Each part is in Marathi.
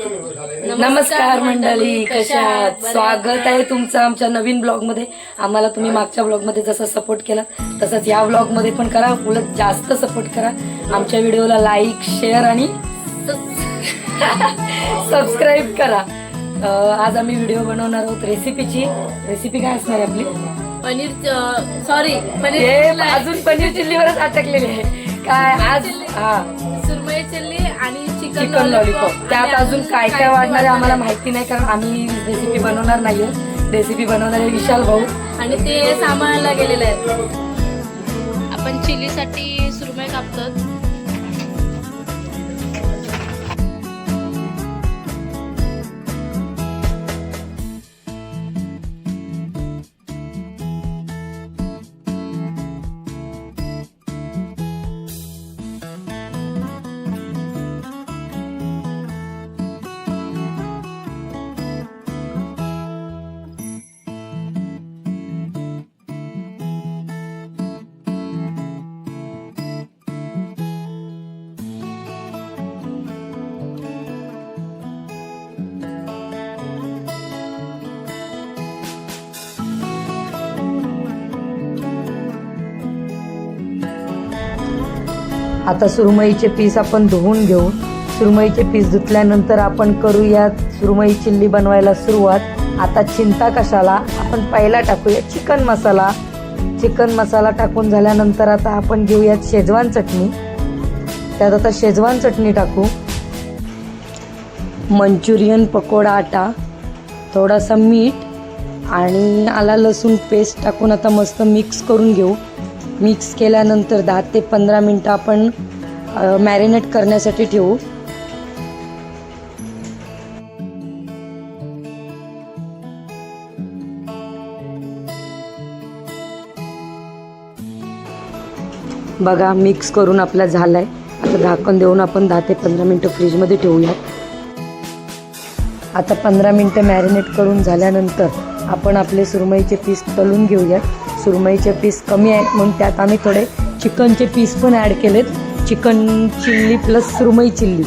नमस्कार मंडळी कशा आहात? स्वागत आहे तुमचं आमच्या नवीन ब्लॉगमध्ये आम्हाला तुम्ही मागच्या ब्लॉगमध्ये जसा सपोर्ट केला तसंच या ब्लॉगमध्ये पण करा. उलट जास्त सपोर्ट करा. आमच्या व्हिडिओला लाईक शेअर आणि सबस्क्राईब करा. आज आम्ही व्हिडिओ बनवणार आहोत रेसिपीची रेसिपी काय असणार आहे आपली? पनीर सॉरी पनीर अजून पनीर चिल्लीवरच अटकलेले आहे. काय आज हा. चिकन लॉलीपॉप त्यात अजून काय काय वाढणार आहे आम्हाला माहिती नाही कारण आम्ही रेसिपी बनवणार नाहीये रेसिपी बनवणार आहे विशाल भाऊ. आणि ते सांभाळायला गेलेले आहेत. आपण चिल्लीसाठी सुरमई कापतो आता सुरमईचे पीस आपण धुवून घेऊ. सुरमईचे पीस धुतल्यानंतर आपण करूयात सुरमई चिल्ली बनवायला सुरुवात. आता चिंता कशाला? आपण पहिला टाकूया चिकन मसाला. चिकन मसाला टाकून झाल्यानंतर आता आपण घेऊयात शेजवान चटणी. त्यात आता शेजवान चटणी टाकू. मंचुरियन पकोडा आटा थोडासा मीठ आणि आला लसूण पेस्ट टाकून आता मस्त मिक्स करून घेऊ. मिक्स केल्यानंतर दहा ते पंधरा मिनटं आपण मॅरिनेट करण्यासाठी ठेवू. बघा मिक्स करून आपला झालाय. आता झाकण देऊन आपण दहा ते पंधरा मिनटं फ्रीजमध्ये ठेवूयात. आता पंधरा मिनटं मॅरिनेट करून झाल्यानंतर आपण आपले सुरमईचे पीस तळून घेऊयात. सुरमईचे पीस कमी आहेत म्हणून त्यात आम्ही थोडे चिकनचे पीस पण ॲड केलेत. चिकन चिल्ली प्लस सुरमई चिल्ली.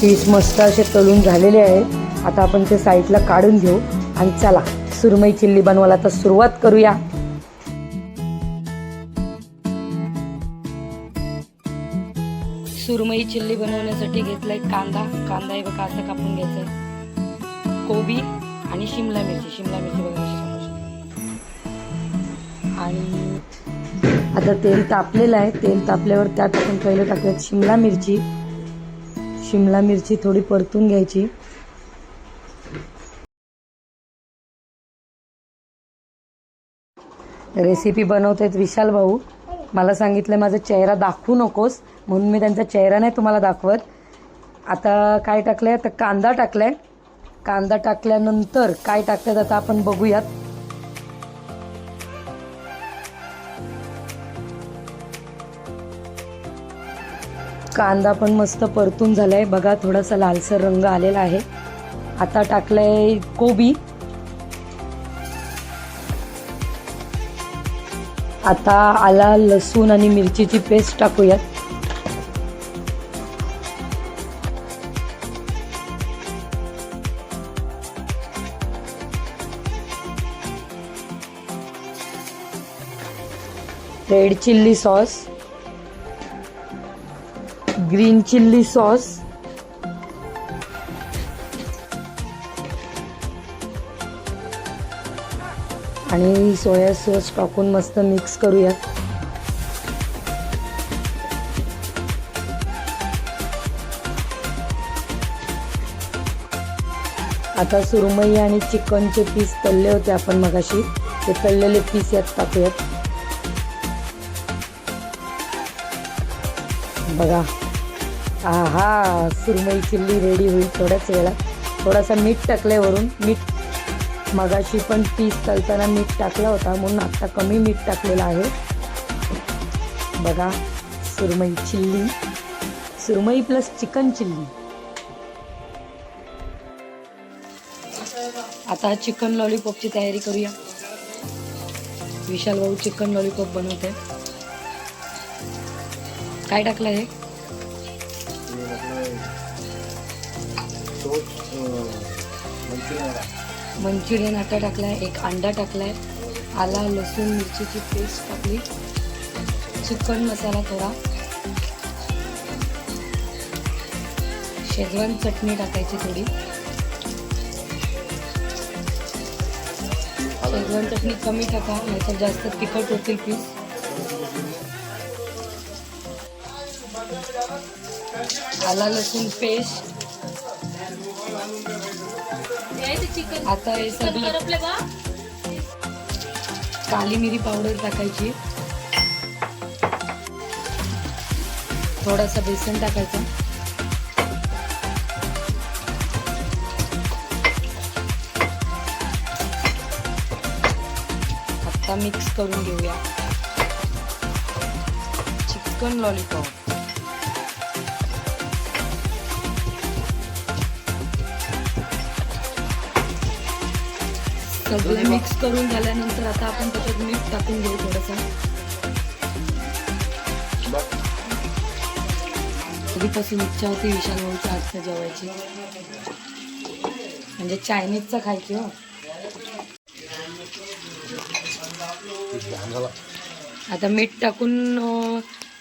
पीस मस्त असे तळून झालेले आहेत. आता आपण ते साईडला काढून घेऊ. आणि चला सुरमई चिल्ली बनवायला तर सुरुवात करूया. सुरमई चिल्ली बनवण्यासाठी घेतलाय कांदा. कांदा हे बघा असं कापून घ्यायचा आहे कोबी आणि शिमला मिरची. शिमला मिरची बघा आणि आता तेल तापलेलं आहे. तेल तापल्यावर त्यात आपण पहिलं टाकूयात शिमला मिरची. शिमला मिरची थोडी परतून घ्यायची. रेसिपी बनवतायत विशाल भाऊ. मला सांगितलं माझा चेहरा दाखवू नकोस. म्हणून मी त्यांचा चेहरा नाही तुम्हाला दाखवत. आता काय टाकलं आहे आता कांदा टाकलाय. कांदा टाकल्यानंतर काय टाकतात आता आपण बघूयात. कांदा पण मस्त परतून झालाय. बघा थोडासा लालसर रंग आलेला आहे. आता टाकलंय कोबी. आता आला लसूण आणि मिरचीची paste टाकूयात. Red chilli sauce green chilli sauce आणि सोया सॉस टाकून मस्त मिक्स करूयात आता सुरमई आणि चिकनचे पीस तळले होते आपण मगाशी. ते तळलेले पीस यात टाकूयात. बघा. आहा सुरमई चिल्ली रेडी होईल थोड्याच वेळात. थोडासा मीठ टाकले वरून. मीठ मगाशी पण पीस तळताना मीठ टाकला होता म्हणून आत्ता कमी मीठ टाकलेलं आहे. बघा सुरमई चिल्ली. सुरमई प्लस चिकन चिल्ली. आता चिकन लॉलीपॉपची तयारी करूया. विशाल भाऊ चिकन लॉलीपॉप बनवते काय टाकलं हे? मंचुरियन आटा टाकलाय एक अंडा टाकलाय. आला लसूण मिरचीची पेस्ट टाकली. चिकन मसाला थोडा. शेजवान चटणी टाकायची थोडी. शेजवान चटणी कमी टाका नाहीतर जास्त तिखट होतील पीस आला लसूण पेस्ट चिकन आता हे सगळं करपले बा. काली मिरी पावडर टाकायची. थोडासा बेसन टाकायचा. आता मिक्स करून घेऊया. चिकन लॉलीपॉप सगळे मिक्स करून झाल्यानंतर आता आपण त्याच्यात मीठ टाकून घेऊ थोडंसं. कधीपासून इच्छा होती विशाल भाऊच्या हातचं जेवायची. म्हणजे चायनीजचं खायची हो. आता मीठ टाकून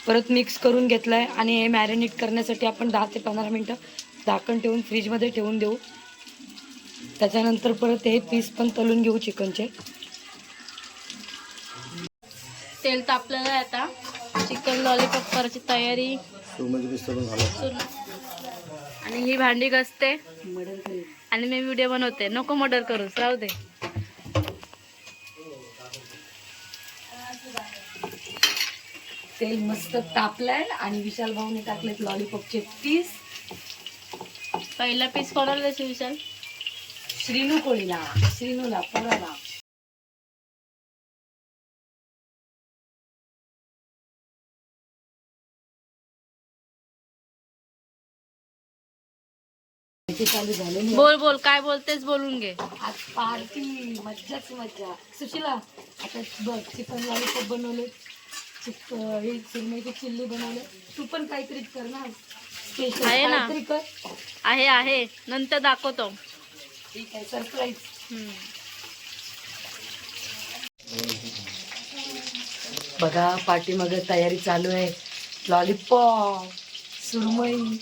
परत मिक्स करून घेतलंय आणि हे मॅरिनेट करण्यासाठी आपण दहा ते पंधरा मिनटं झाकण ठेवून फ्रीजमध्ये ठेवून देऊ. त्याच्यानंतर परत हे पीस पण तळून घेऊ चिकनचे. तेल तापलेलं आहे आता. चिकन लॉलीपॉप करायची तयारी. आणि ही भांडी घसते. आणि मी व्हिडिओ बनवते. नको मर्डर करूस राहू दे. तेल मस्त तापलंय आणि विशाल भाऊने टाकलेत लॉलीपॉपचे पीस पहिला पीस कोणाला द्यायची विशाल? श्रीनू कोळीला श्रीनूला पोराला. चालू. बोल बोल काय बोलतेस बोलून घे. आज पार्टी मज्जाच मज्जा. सुशीला आता बघ चिकन लॉलीपॉप बनवले. चिक हे सुरमईची चिल्ली बनवले. तू पण काहीतरी कर ना. स्पेशल आहे ना. काहीतरी कर. आहे आहे. नंतर दाखवतो. ठीक आहे सरप्राईज हम्म. बघा पाठीमागे तयारी चालू आहे. लॉलीपॉप सुरमई.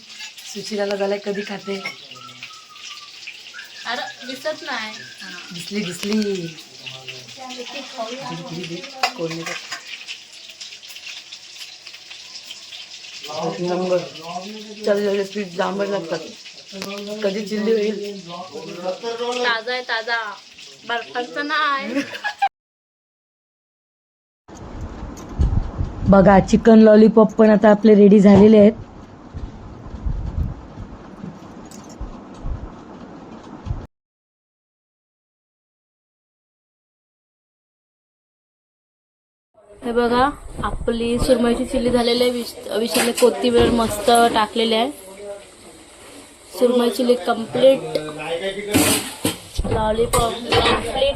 सुशिलाला झालाय कधी खाते? अरे दिसत नाही. दिसली दिसली. कोणी नंबर. चल स्वीट जांभळ लागतात. कधी चिल्ली होईल? ताजा आहे ताजा. बर्फाचा नाही बघा चिकन लॉलीपॉप पण आता आपले रेडी झालेले आहेत. हे बघा आपली सुरमईची चिल्ली झालेली आहे. विश- विशालने कोथिंबीर मस्त टाकलेली आहे. सुरमई चिल्ली कंप्लीट लॉलीपॉप कंप्लीट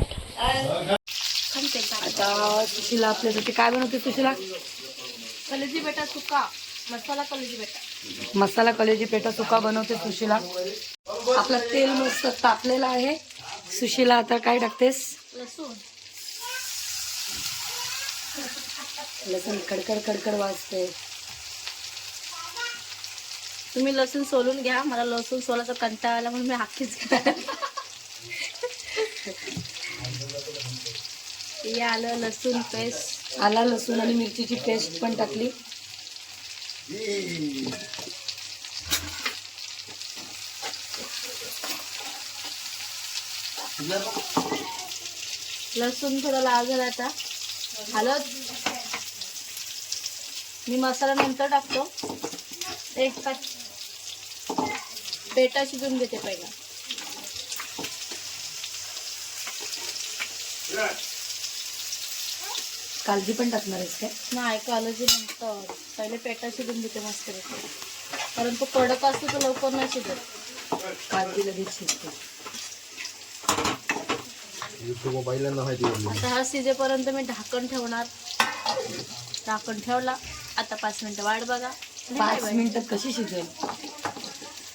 आता सुशीला आपल्यासाठी काय बनवते सुशीला? कलेजी बेटा सुका. मसाला कलेजी बेटा. मसाला कलेजी पेटा सुका बनवते सुशीला. आपला तेल मस्त तापलेला आहे. सुशीला आता काय टाकतेस? लसूण. लसूण कडकड कडकड वाजते. तुम्ही लसूण सोलून घ्या. मला लसूण सोलाचा कंटाळा आला म्हणून मी अख्खीच हे आलं लसूण पेस्ट. आला लसूण आणि मिरचीची पेस्ट पण टाकली. लसूण थोडा लाल झाला आता. हळद. मी मसाला नंतर टाकतो. एक पाच पेटा शिजून घेते पहिला. काळजी पण टाकणार आहेस काय? नाही कालजी नंतर. पहिले पेटा शिजून घेते मस्त कारण तो कडक असतो तर लवकर नाही शिजत. काळजी लगेच शिजते. आता हा शिजेपर्यंत मी ढाकण ठेवणार. ढाकण ठेवला. आता पाच मिनिटं वाट बघा. पाच. मिनिटात कशी शिजेल?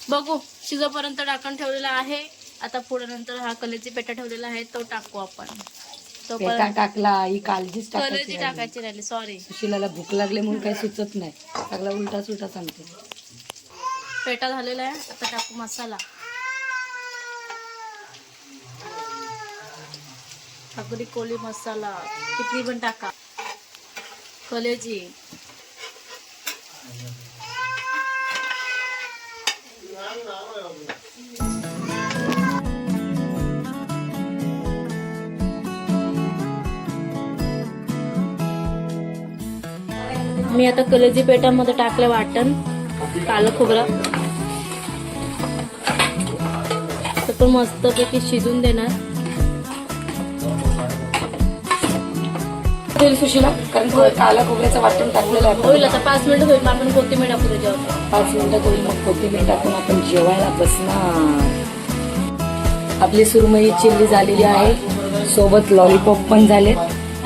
बघू. शिजोपर्यंत टाकून ठेवलेला आहे. आता पुढे नंतर हा कलेची पेटा ठेवलेला आहे तो टाकू आपण. तो पेटा टाकला ही काळजीच कलेची टाकायची. टाकायची राहिली सॉरी सुशिलाला भूक लागली म्हणून काही सुचत नाही. सगळा उलटा सुलटा सांगते. पेटा झालेला आहे आता टाकू मसाला. अगदी कोली मसाला किती पण टाका. कलेजी मी आता कलेजी पेटामध्ये टाकलं वाटण कालं खोबरं. तर तो मस्तपैकी शिजून देणार. तेल सुशिला कारण काला खोबऱ्याचं वाटण टाकलेलं आहे. होईल आता पाच मिनिटं होईल आपण कोथिंबीर टाकू त्याच्यावर. पाच मिनिटात होईल मग कोथिंबीर टाकून आपण जेवायला बसणार. आपली सुरमई चिल्ली झालेली आहे. सोबत लॉलीपॉप पण झालेत.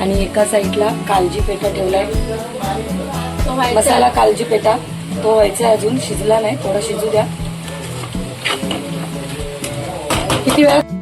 आणि एका साईडला कालजी ठेवलाय. तो व्हायचा मसाला कालजी पेटा तो व्हायचा अजून. शिजला नाही. थोडा शिजू द्या. किती वेळा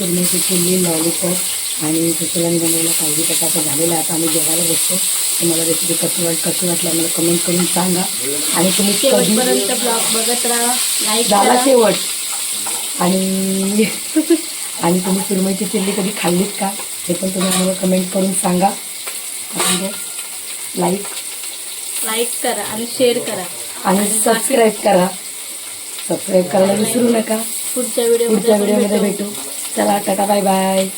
सुरमईची चिल्ली लॉलीपॉप आणि कुशलाने बनवलेला काळजी पेटा आता झालेला आहे. आता आम्ही जेवायला बसतो. तुम्हाला रेसिपी कशी वाट कशी वाटली आम्हाला कमेंट करून सांगा. आणि तुम्ही शेवटपर्यंत ब्लॉग बघत राहा. लाईक झाला शेवट. आणि आणि तुम्ही सुरमईची चिल्ली कधी खाल्लीत का? हे पण तुम्ही आम्हाला कमेंट करून सांगा. लाईक लाईक करा आणि शेअर करा. आणि सबस्क्राईब करा. सबस्क्राईब करायला विसरू नका. पुढच्या व्हिडिओमध्ये पुढच्या व्हिडिओमध्ये. भेटू. चला टाटा बाय बाय